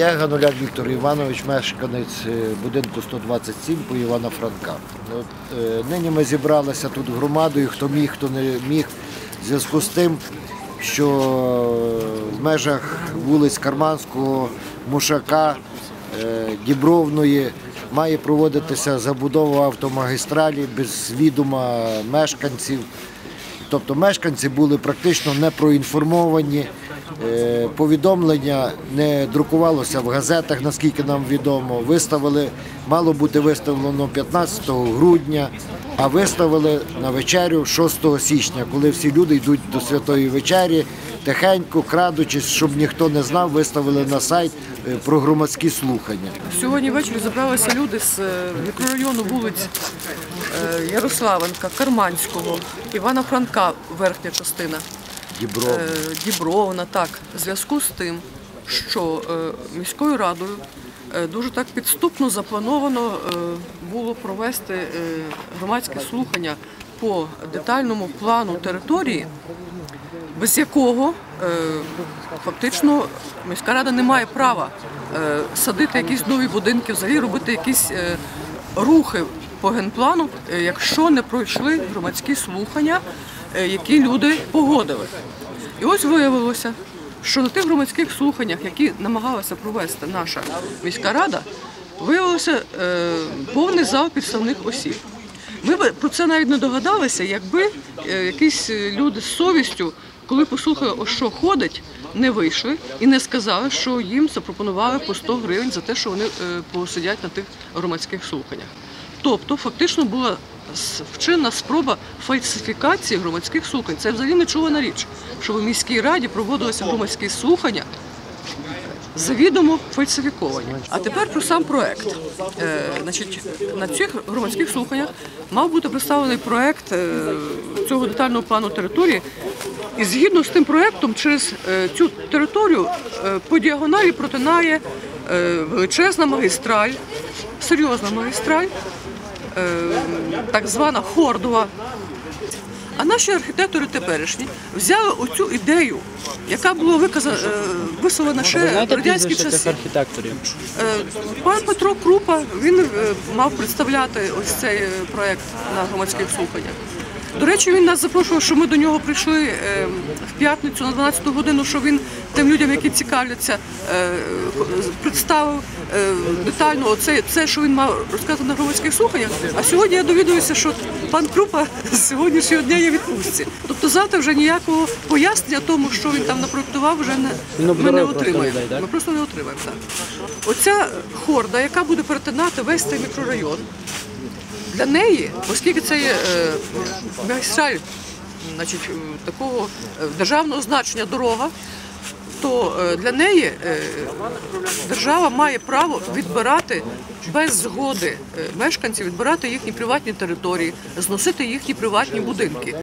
Я Гануляк Віктор Іванович, мешканець е, будинку 127 по Івана Франка. От, е, нині ми зібралися тут громадою, хто міг, хто не міг, в зв'язку з тим, що в межах вулиць Карманського, Мушака, е, Дібровної має проводитися забудова автомагістралі без відома мешканців. Тобто мешканці були практично не проінформовані. Е, Повідомлення не друкувалося в газетах, наскільки нам відомо. Виставили, мало бути виставлено 15 грудня, а виставили на вечерю 6 січня, коли всі люди йдуть до святої вечері, тихенько, крадучись, щоб ніхто не знав, виставили на сайт е, про громадські слухання. Сьогодні ввечері зібралися люди з е, мікрорайону вулиць Ярославенка, Карманського, Івана Франка, верхня частина, Дібро. е, Дібровна. Так, в зв'язку з тим, що е, міською радою е, дуже так підступно заплановано було провести громадське слухання по детальному плану території, без якого фактично міська рада не має права садити якісь нові будинки, взагалі робити якісь рухи по генплану, е, якщо не пройшли громадські слухання, е, які люди погодили. І ось виявилося, що на тих громадських слуханнях, які намагалася провести наша міська рада, виявився е, повний зал підставних осіб. Ми б про це навіть не догадалися, якби якісь люди з совістю, коли послухали, о що ходить, не вийшли і не сказали, що їм запропонували по 100 гривень за те, що вони посидять на тих громадських слуханнях. Тобто, фактично була вчинена спроба фальсифікації громадських слухань. Це взагалі нечувана річ, що в міській раді проводилися громадські слухання завідомо фальсифіковані. А тепер про сам проект. Е, значить, на цих громадських слуханнях мав бути представлений проект е, цього детального плану території. І згідно з тим проектом, через е, цю територію по діагоналі протинає величезна магістраль, серйозна магістраль, так звана Хордова а наші архітектори теперішні взяли оцю ідею, яка була виказана, е, висловлена ще в радянські часи. архітекторів? Е, Пан Петро Крупа він е, мав представляти ось цей е, проект на громадських слуханнях. До речі, він нас запрошував, що ми до нього прийшли е, в п'ятницю на 12 годину, що він тим людям, які цікавляться, е, представив е, детально оце, це, що він мав розказати на громадських слуханнях. А сьогодні я довідуюся, що пан Крупа з сьогоднішнього дня є відпустці. Тобто завтра вже ніякого пояснення тому, що він там напроектував, вже не, ми не отримаємо. Ми просто не отримаємо. Так. Оця хорда, яка буде перетинати весь цей мікрорайон, для неї, оскільки це є е, магістраль значить, е, такого е, державного значення дорога, то для неї держава має право відбирати без згоди мешканців, відбирати їхні приватні території, зносити їхні приватні будинки.